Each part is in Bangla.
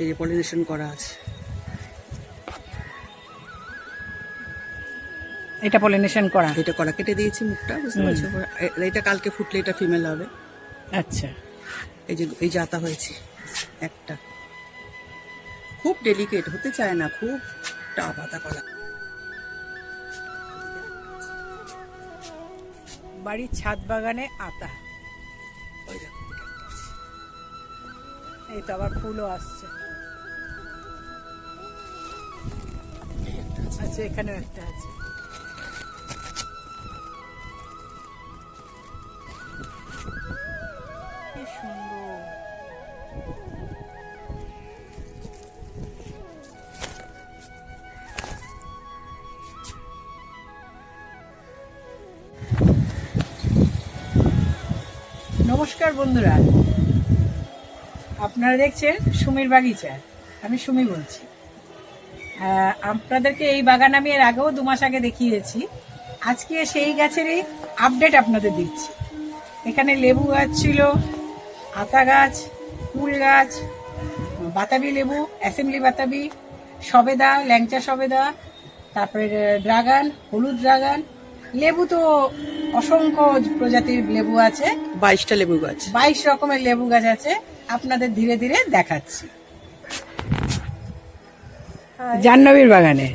এই যে পলিনেশন করা আছে। এটা পলিনেশন করা। এটা করা কেটে দিয়েছি মুখটা বুঝতে পারছ? এটা কালকে ফুটলে এটা ফিমেল হবে। আচ্ছা। এই যে এই জাতা হয়েছে একটা। খুব ডেলিকেট হতে চায় না খুব টা পাতা করা। বাড়ির ছাদ বাগানে আতা। এই তো আবার ফুলও আসছে। আচ্ছা এখানেও একটা আছে। নমস্কার বন্ধুরা। আপনারা দেখছেন সুমির বাগিচা। আমি সুমি বলছি। আপনাদেরকে এই বাগান আমি এর আগেও দু মাস আগে দেখিয়েছি। আজকে সেই গাছেরই আপডেট আপনাদের দিচ্ছি। এখানে লেবু গাছ ছিল আতা গাছ কুল গাছ বাতাবি লেবু অ্যাসেম্বলি বাতাবি সবেদা ল্যাংচা সবেদা তারপরে ড্রাগন হলুদ ড্রাগন। লেবু তো অসংখ্য প্রজাতির লেবু আছে। বাইশটা লেবু গাছ। বাইশ রকমের লেবু গাছ আছে। আপনাদের ধীরে ধীরে দেখাচ্ছি। জাহ্নবীর বাগানে।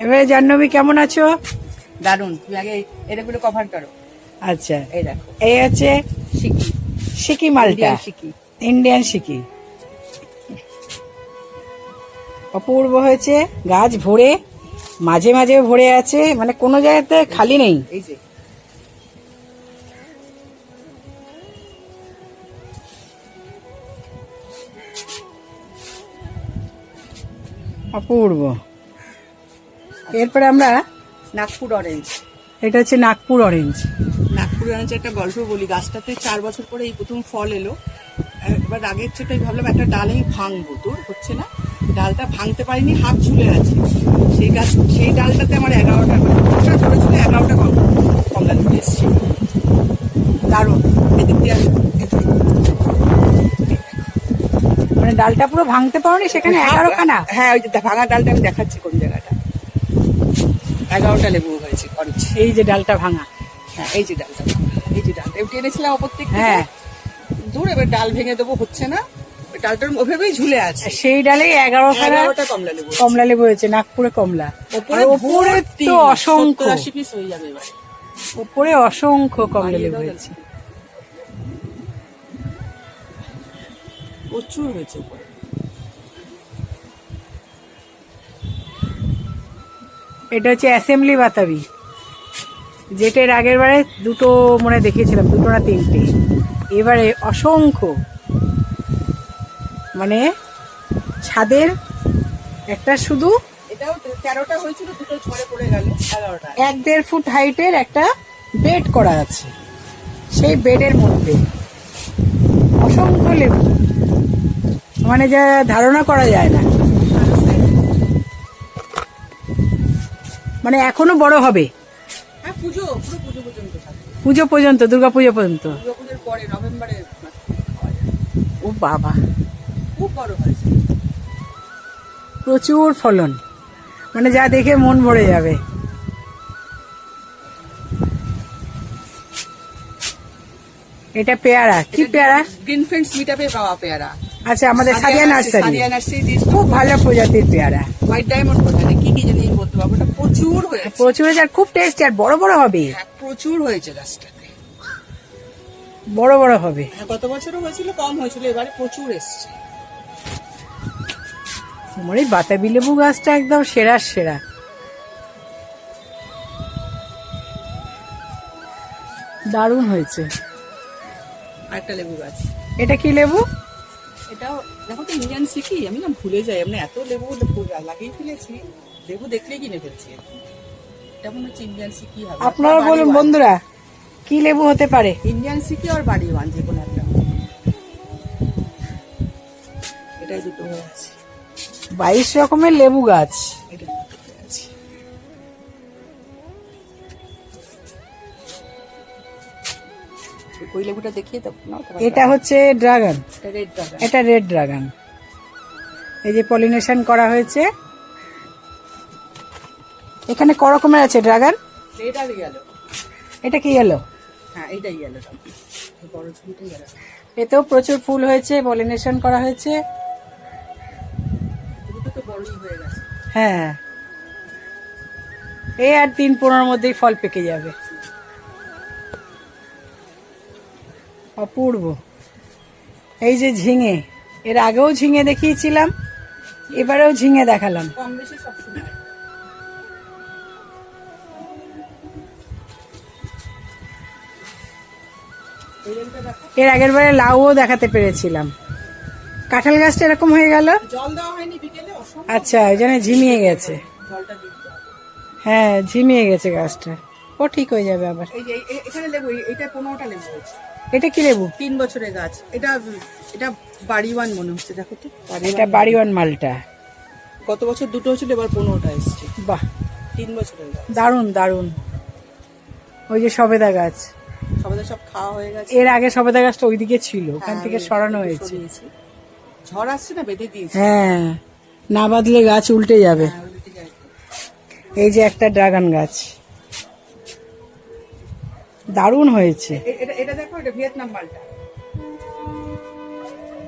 এবারে জাহ্নবী কেমন আছো? দারুণ তুমি আগে এটাগুলো কভার করো। আচ্ছা। এই দেখো। এই হচ্ছে সিকি। সিকি মালটা। সিকি। ইন্ডিয়ান সিকি। অপূর্ব হয়েছে। গাছ ভরে মাঝে মাঝে ভরে আছে। মানে কোনো জায়গাতে খালি নেই। এই যে। অপূর্ব। এরপরে আমরা নাগপুর অরেঞ্জ এটা হচ্ছে নাগপুর অরেঞ্জ নাগপুর অরেঞ্জ একটা গল্প বলি। গাছটাতে চার বছর পরে এই প্রথম ফল এলো। এবার আগের ছোটাই ভাবলাম একটা ডালেই ভাঙবো। তোর হচ্ছে না? ডালটা ভাঙতে পারিনি হাত ঝুলে আছে। সেই গাছ সেই ডালটাতে আমার এগারোটা ছোটা ছোট ছোট এগারোটা কম- কমলা লেবু এসছে দারুণ। এদিক দিয়ে মানে ডালটা পুরো ভাঙতে পারোনি? সেখানে এগারো খানা হ্যাঁ ওই যে ভাঙা ডালটা আমি দেখাচ্ছি কোন জায়গাটা। এগারোটা লেবু হয়েছে অরেঞ্জ। এই যে ডালটা ভাঙা। হ্যাঁ এই যে ডালটা এই যে ডালটা। আমি টেনেছিলাম ওপর থেকে। হ্যাঁ। দূর এবার ডাল ভেঙে দেবো হচ্ছে না। ডালটার ওভাবেই ঝুলে আছে। সেই ডালেই এগারো এগারোটা কমলা লেবু কমলা লেবু হয়েছে নাগপুরে কমলা। ওপরে ওপরে তো অসংখ্য। আশি পিস হয়ে যাবে এবার। ওপরে অসংখ্য কমলা লেবু হয়েছে। প্রচুর হয়েছে উপরে। এটা হচ্ছে অ্যাসেম্বলি বাতাবি। যেটার আগের বারে দুটো মনে দেখিয়েছিলাম দুটো না তিনটে। এবারে অসংখ্য। মানে ছাদের একটা শুধু এটাও তেরোটা হয়েছিল দুটো ঝরে পড়ে গেল এগারোটা। এক দেড় ফুট হাইটের একটা বেড করা আছে। সেই বেডের মধ্যে অসংখ্য লেবু। মানে যা ধারণা করা যায় না। মানে এখনও বড় হবে। হ্যাঁ পুজো পুজো পর্যন্ত পুজো পর্যন্ত দুর্গা পুজো পর্যন্ত। ও বাবা। প্রচুর ফলন। মানে যা দেখে মন ভরে যাবে। এটা পেয়ারা। কি পেয়ারা? গ্রিন ফ্রেন্ডস মিটাপে পাওয়া পেয়ারা। আচ্ছা আমাদের সাদিয়া নার্সারি। সাদিয়া নার্সারি খুব ভালো প্রজাতির পেয়ারা। হোয়াইট ডায়মন্ড কোথায় কি কি জানি বলতে পারব? প্রচুর হয়েছে। প্রচুর হয়েছে আর খুব টেস্ট আর বড় বড় হবে। হ্যাঁ প্রচুর হয়েছে গাছটাতে। বড় বড় হবে। হ্যাঁ গত বছরও হয়েছিল কম হয়েছিল এবারে প্রচুর এসছে। তোমার এই বাতাবি লেবু গাছটা একদম সেরা সেরা। দারুণ হয়েছে। আরেকটা লেবু গাছ। এটা কি লেবু? ইন্ডিয়ান সিকি আমি না ভুলে যাই। আমি এত লেবু লাগিয়ে ফেলেছি। লেবু দেখলেই কিনে ফেলছি। এটা মনে হচ্ছে ইন্ডিয়ান সিকি হবে। আপনারা বলুন বন্ধুরা কি লেবু হতে পারে? ইন্ডিয়ান সিকি আর বাড়ি ওয়ান যে কোনো একটা। এটাই দুটো আছে। বাইশ রকমের লেবু গাছ। এটা ওই লেবুটা দেখিয়ে দেবো না এটা হচ্ছে ড্রাগন। রেড ড্রাগন এটা রেড ড্রাগন এই যে পলিনেশন করা হয়েছে। এখানে ক রকমের আছে ড্রাগন? আর ইয়েলো এটা কি এলো হ্যাঁ ছবিটা ইয়েলো এতেও প্রচুর ফুল হয়েছে পলিনেশন করা হয়েছে। দুটো তো বড়ই হয়ে গেছে। হ্যাঁ। এই আর তিন পনেরোর মধ্যেই ফল পেকে যাবে। অপূর্ব। এই যে ঝিঙে এর আগেও ঝিঙে দেখিয়েছিলাম। এবারেও ঝিঙে দেখালাম। কম বেশি এর আগের বারে লাউও দেখাতে পেরেছিলাম। কাঁঠাল গাছটা এরকম হয়ে গেল? জল দেওয়া হয়নি বিকেলে অসম্ভব। আচ্ছা ওই জন্য ঝিমিয়ে গেছে। হ্যাঁ ঝিমিয়ে গেছে গাছটা। ও ঠিক হয়ে যাবে আবার। এই যে এখানে লেবু এইটা পনেরোটা লেবু হয়েছে। এটা কি লেবু? তিন বছরের গাছ। এটা এটা বাড়িওয়ান মনে হচ্ছে দেখো তো। এটা বাড়িওয়ান মালটা। গত বছর দুটো হয়েছিল এবার পনেরোটা এসছে। বাহ। তিন বছরের গাছ। দারুণ দারুণ। ওই যে সবেদা গাছ। সবাই সব খাওয়া হয়ে গেছে। এর আগে সবেদা গাছটা ওইদিকে ছিল ওখান হ্যাঁ, থেকে সরানো হয়েছে। ঝড় আসছে না বেঁধে দিয়েছে। হ্যাঁ না বাঁধলে গাছ উল্টে যাবে। হ্যাঁ, উল্টে তো। এই যে একটা ড্রাগন গাছ। দারুণ হয়েছে। এ- এটা এটা দেখো এটা ভিয়েতনাম মালটা।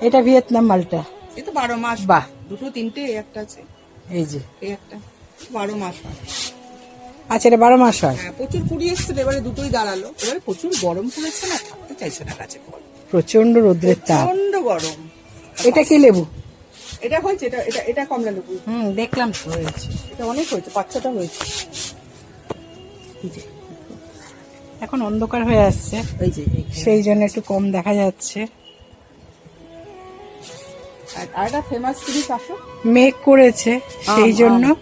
এটা ভিয়েতনাম মালটা। এই তো বারো মাস। বাহ। দুটো তিনটে একটা আছে। এই যে। এই একটা। বারো মাস। আচ্ছা এটা বারো মাস হয়। হ্যাঁ প্রচুর কুড়ি এসছিল এবারে দুটোই দাঁড়াল। এবারে প্রচুর গরম পড়েছে না থাকতে চাইছে না গাছে ফল। প্রচণ্ড রোদ্রের তাপ। প্রচণ্ড গরম। এটা কি লেবু? এটা হয়েছে এটা এটা এটা কমলা লেবু। হুম দেখলাম হয়েছে। এটা অনেক হয়েছে পাঁচ ছটা হয়েছে। এই যে। এখন অন্ধকার হয়ে আসছে। এই যে সেই জন্য একটু কম দেখা যাচ্ছে। মেঘ করেছে সেই জন্য।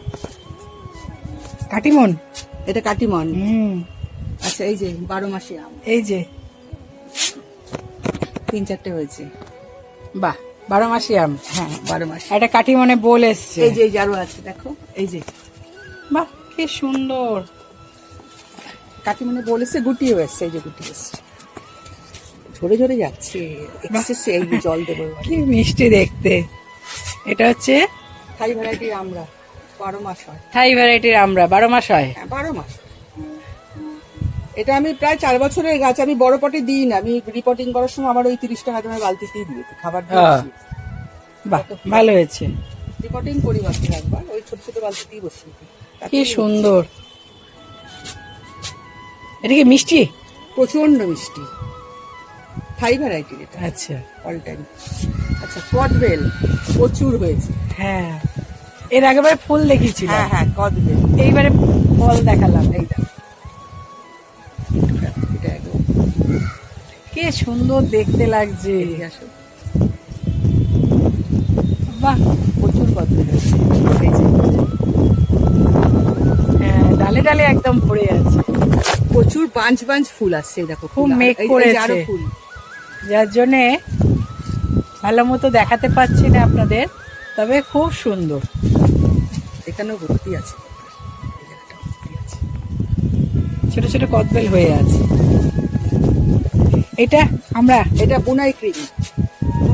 কাটিমন? এটা কাটিমন। হুম। আচ্ছা এই যে বারো মাসি আম। এই যে। তিন চারটে হয়েছে। বাহ বারো মাসি আম। হ্যাঁ বারো মাস। একটা কাটিমনে বোল এসছে। এই যে এই যে আরও আছে দেখো। এই যে। বাহ কি সুন্দর। কাকিমনে বলেছে গুটিও এসছে এই যে গুটি এসছে ঝরে ঝরে যাচ্ছে এসছে এই জল দেবো কি মিষ্টি দেখতে। এটা হচ্ছে থাই ভ্যারাইটি আমরা বারো মাস হয়। থাই ভ্যারাইটির আমরা বারো মাস হয়? হ্যাঁ বারো মাস। এটা আমি প্রায় চার বছরের গাছ আমি বড় পটে দিই না আমি রিপোর্টিং করার সময় আমার ওই তিরিশ টাকা দামের বালতিতেই দিয়ে খাবার আহ। বাহ ভালো হয়েছে। রিপোর্টিং করি মাত্র একবার ওই ছোট ছোট বালতিতেই দিই। কি সুন্দর। এটা কি মিষ্টি? প্রচণ্ড মিষ্টি। থাই ভ্যারাইটির এটা। আচ্ছা। অল টাইম আচ্ছা কদবেল প্রচুর হয়েছে। হ্যাঁ। এর আগেবার ফুল দেখিয়েছিল হ্যাঁ হ্যাঁ কদবেল এইবারে ফল দেখালাম এই দেখো। এটা একদম। কি সুন্দর দেখতে লাগছে। আসো। বাহ। প্রচুর কদবেল হয়েছে। হ্যাঁ ডালে ডালে একদম ভরে আছে। প্রচুর বাঞ্চ বাঞ্চ ফুল আসছে দেখো খুব মেঘ করেছে। ফুল। যার জন্যে ভালো মতো দেখাতে পাচ্ছি না আপনাদের তবে খুব সুন্দর। এখানেও ভর্তি আছে। ছোট ছোট কদবেল হয়ে আছে। এটা আমরা এটা বুনাই ক্রিম।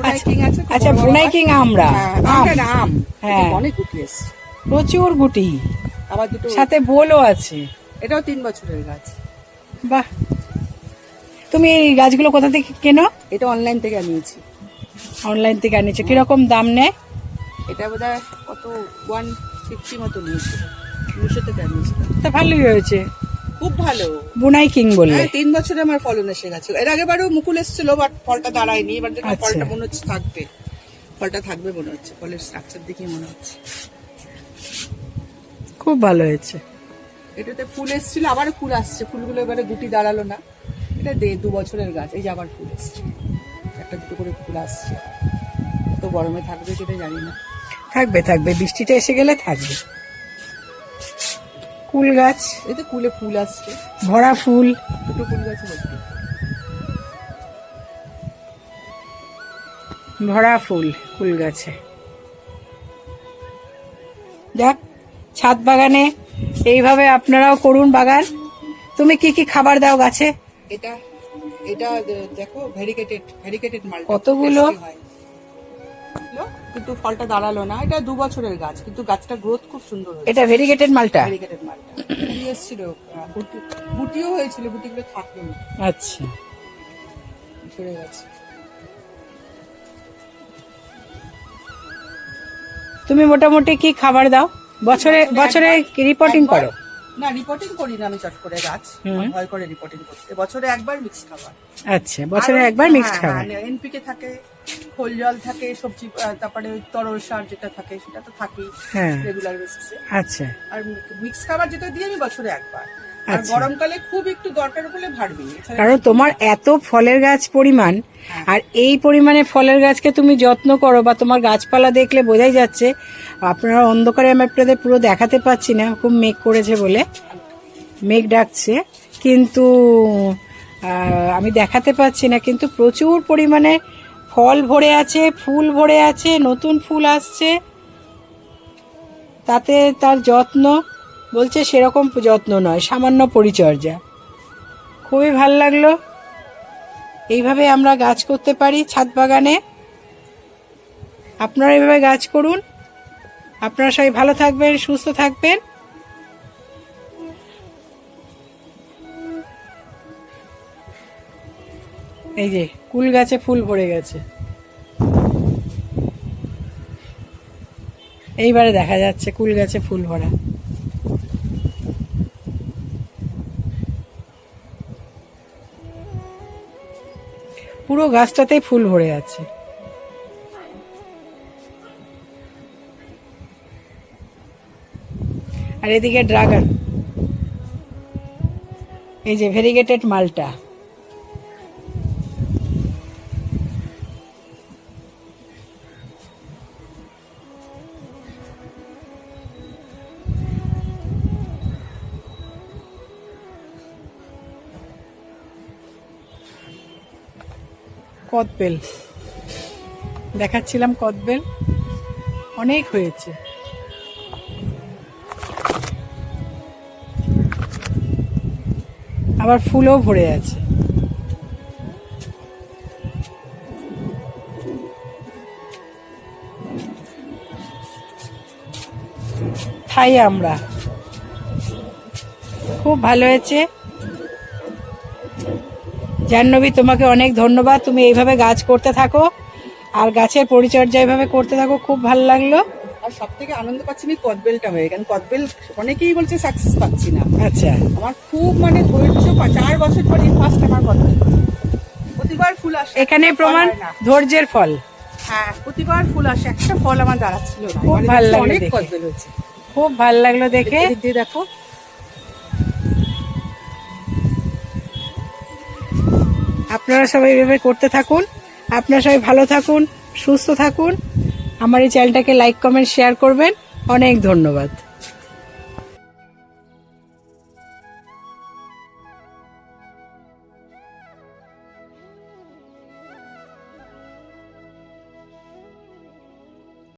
আচ্ছা, আচ্ছা বুনাই কিং আমরা। হ্যাঁ, আম। হ্যাঁ। অনেক গুটি প্রচুর গুটি। আবার দুটো সাথে বোলও আছে। এটাও তিন বছরের গাছ। বাহ। তুমি এই গাছগুলো কোথা থেকে কেনো? এটা অনলাইন থেকে আনিয়েছি। অনলাইন থেকে আনিয়েছো। কীরকম দাম নেয়? এটা বোধ কত? ওয়ান ফিফটি মতো নিয়েছিল দুশো থেকে আনিয়েছিলাম তা ভালোই হয়েছে। খুব ভালো। বুনাই কিং বললে। তিন বছরে আমার ফলন এসে গেছে এর আগে বারও মুকুল এসেছিল বাট ফলটা দাঁড়ায়নি। এবার দেখলাম আচ্ছা। ফলটা মনে হচ্ছে থাকবে। ফলটা থাকবে মনে হচ্ছে। ফলের স্ট্রাকচার দেখে মনে হচ্ছে। খুব ভালো হয়েছে। এটাতে ফুল এসেছিল আবার ফুল আসছে। ফুলগুলো এবারে গুটি দাঁড়াল না। এটা দে দু বছরের গাছ এই যে আবার ফুল এসছে। একটা দুটো করে ফুল আসছে। তো গরমে থাকবে সেটা জানি না। থাকবে থাকবে। বৃষ্টিটা এসে গেলে থাকবে। কুল গাছ। এতে কুলে ফুল আসছে। ভরা ফুল। দুটো কুল গাছে ভর্তি ভরা ফুল কুল গাছে। যাক ছাদ বাগানে এইভাবে আপনারাও করুন বাগান। তুমি কি কি খাবার দাও গাছে? এটা এটা দেখো ভেরিকেটেড ভেরিকেটেড মাল কতগুলো? কিন্তু ফলটা দাঁড়াল না। এটা দু বছরের গাছ কিন্তু গাছটা গ্রোথ খুব সুন্দর এটা ভেরিগেটেড মালটা? ভেরিকেটেড মালটা। এসেছিল গুটিও হয়েছিল গুটিগুলো থাকল আচ্ছা। ঝরে গেছে। তুমি মোটামুটি কি খাবার দাও? বছরে বছরে রিপোর্টিং করো? না রিপোর্টিং করি না আমি চট করে গাছ। ভয় করে রিপোর্টিং করতে। বছরে একবার মিক্স খাবার। আচ্ছা বছরে একবার মিক্সড খাবার। এনপিকে থাকে খোল জল থাকে সবজি তারপরে ওই তরল সার যেটা থাকে সেটা তো থাকেই হ্যাঁ। রেগুলার বেসিসে আচ্ছা। আর মিক্স খাবার যেটা দিই আমি বছরে একবার। আর আচ্ছা। গরমকালে খুব একটু দরকার হলে ভাড়বি কারণ তোমার এত ফলের গাছ পরিমাণ আর এই পরিমাণে ফলের গাছকে তুমি যত্ন করো বা তোমার গাছপালা দেখলে বোঝাই যাচ্ছে আপনারা অন্ধকারে আমি আপনাদের পুরো দেখাতে পাচ্ছি না খুব মেঘ করেছে বলে মেঘ ডাকছে কিন্তু আমি দেখাতে পাচ্ছি না কিন্তু প্রচুর পরিমাণে ফল ভরে আছে ফুল ভরে আছে নতুন ফুল আসছে তাতে তার যত্ন বলছে সেরকম যত্ন নয়, সামান্য পরিচর্যা। খুবই ভালো লাগল। এইভাবে আমরা গাছ করতে পারি ছাদ বাগানে। আপনারা এইভাবে গাছ করুন। আপনারা সবাই ভালো থাকবেন, সুস্থ থাকবেন। এই যে, কুল গাছে ফুল ভরে গেছে। এইবারে দেখা যাচ্ছে কুল গাছে ফুল ভরা। পুরো গাছটাতেই ফুল ভরে আছে। আর এদিকে ড্রাগন। এই যে ভেরিগেটেড মালটা। কদবেল। দেখাচ্ছিলাম কদবেল। অনেক হয়েছে। আবার ফুলও ভরে আছে। খাই আমরা। খুব ভালো হয়েছে। জাহ্নবী তোমাকে অনেক ধন্যবাদ। তুমি এইভাবে গাছ করতে থাকো আর গাছের পরিচর্যা এইভাবে করতে থাকো খুব ভালো লাগল। আর সব থেকে আনন্দ পাচ্ছি আমি কদবেলটা হয়ে। কারণ কদবেল অনেকেই বলছে সাকসেস পাচ্ছি না। আচ্ছা। আমার খুব মানে ধৈর্য চার বছর পরে ফার্স্ট আমার কদবেল। প্রতিবার ফুল আসে এখানে প্রমাণ ধৈর্যের ফল। হ্যাঁ প্রতিবার ফুল আসে একটা ফল আমার দাঁড়াচ্ছিল খুব ভালো লাগল অনেক দেখে। কদবেল হয়েছে। খুব ভালো লাগল দেখে। দেখো। আপনারা সবাই এভাবে করতে থাকুন। আপনারা সবাই ভালো থাকুন, সুস্থ থাকুন। আমার এই চ্যানেলটাকে লাইক কমেন্ট শেয়ার করবেন। অনেক ধন্যবাদ।